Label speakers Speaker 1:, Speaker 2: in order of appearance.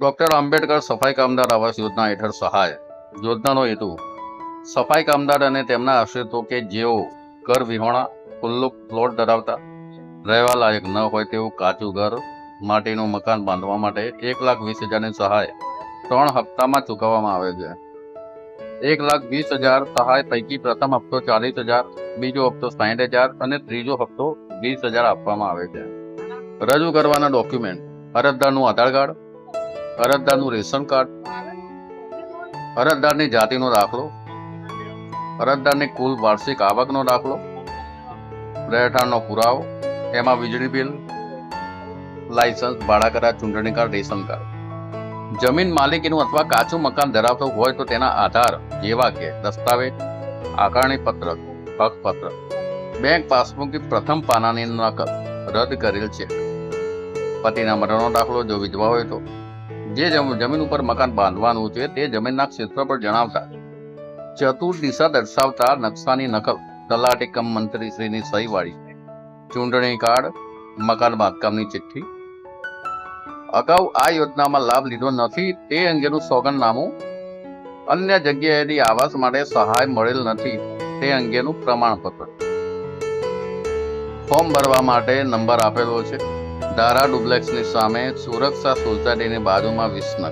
Speaker 1: Doctor Ambedkar સફાઈ કામદાર આવાસ યોજના હેઠળ સહાય. યોજનાનો હેતુ, સફાઈ કામદાર અને તેમના આશ્રિતો કે જેઓ ઘર વિહોણા, ખુલ્લો પ્લોટ ધરાવતા રહેવા લાયક ન હોય તેવું કાચું ઘર માટીનું મકાન બાંધવા માટે એક લાખ વીસ હજારની સહાય ત્રણ હપ્તામાં ચૂકવવામાં આવે છે. એક લાખ વીસ હજાર સહાય પૈકી પ્રથમ હપ્તો ચાલીસ હજાર, બીજો હપ્તો સાહીઠ હજાર અને ત્રીજો હપ્તો વીસ હજાર આપવામાં આવે છે. રજૂ કરવાના ડોક્યુમેન્ટ, અરજદારનું આધાર કાર્ડ અરજદારનું રેશન કાર્ડ અરજદારની જાતિનો દાખલો અરજદારની કુલ વાર્ષિક આવકનો દાખલો, રહેઠાણનો પુરાવો, એમાં વીજળી બિલ, લાયસન્સ, ભાડા કરાર, ચૂંટણી કાર્ડ, રેશન કાર્ડ. જમીન માલિકીનું અથવા કાચું મકાન ધરાવતું હોય તો તેના આધાર જેવા કે દસ્તાવેજ, આકારણી પત્રક હકપત્ર, બેંક પાસબુકની પ્રથમ પાનાની રદ કરેલ છે. પતિના મરણનો દાખલો જો વિધવા હોય તો જે જમીન ઉપર મકાન બાંધવાનું છે તે જમીનના ક્ષેત્ર પર જણાવતા, ચતુર દિશા દર્શાવતા નકશાની નકલ તલાટી કમ મંત્રી શ્રીની સહી વાળી ચૂંટણી કાર્ડ, મકાન બાંધકામની ચિઠ્ઠી અગાઉ આ યોજનામાં લાભ લીધો નથી તે અંગેનું સોગંદનામું, અન્ય જગ્યાએથી આવાસ માટે સહાય મળેલ નથી તે અંગેનું પ્રમાણપત્ર. ફોર્મ ભરવા માટે નંબર આપેલો છે. ધારા ડુપ્લેક્સની સામે સુરક્ષા સોસાયટીની બાજુમાં વિસનગર.